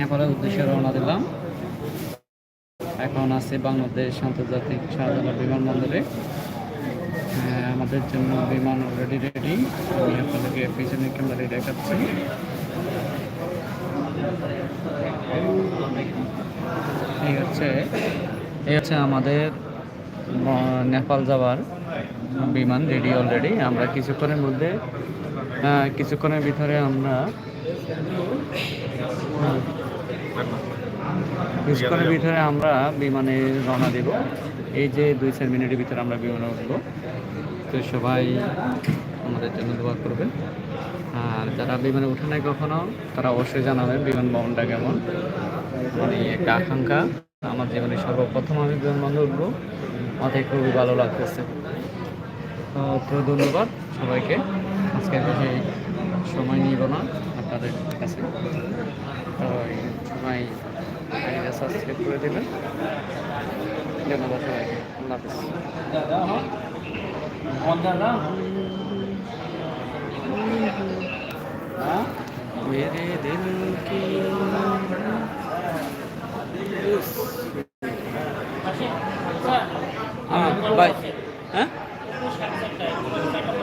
নেপালের উদ্দেশ্যে রওনা দিলাম। এখন আছে বাংলাদেশ আন্তর্জাতিক শাহজালাল বিমানবন্দরে। হ্যাঁ, আমাদের জন্য বিমান অলরেডি রেডি আমি আপনাদেরকে পিছনে ক্যামেরায় দেখাচ্ছি। এই হচ্ছে এই হচ্ছে আমাদের নেপাল যাওয়ার বিমান রেডি অলরেডি আমরা কিছুক্ষণের মধ্যে কিছুক্ষণের ভিতরে আমরা কিছুক্ষণের ভিতরে আমরা বিমানে রওনা দেব। এই যে দুই, চার মিনিটের ভিতরে আমরা বিমানে উঠবো। তো সবাই আমাদের জন্য দোয়া করবেন। আর যারা বিমানে উঠে নাই কখনো, তারা অবশ্যই জানাবেন বিমান ভ্রমণটা কেমন। মানে একটা আকাঙ্ক্ষা। আমার জীবনে সর্বপ্রথম আমি বিমানবন্দর উঠবো। মাথায় খুবই ভালো লাগতেছে। তো ধন্যবাদ সবাইকে। আজকে বেশি সময় নিব না আপনাদের কাছে। তো চ্যানেলটা সাবস্ক্রাইব করে দেবেন। ধন্যবাদ সবাইকে। আল্লাহ হাফিজ। মেরে দিল কি? বাই হ্যাঁ?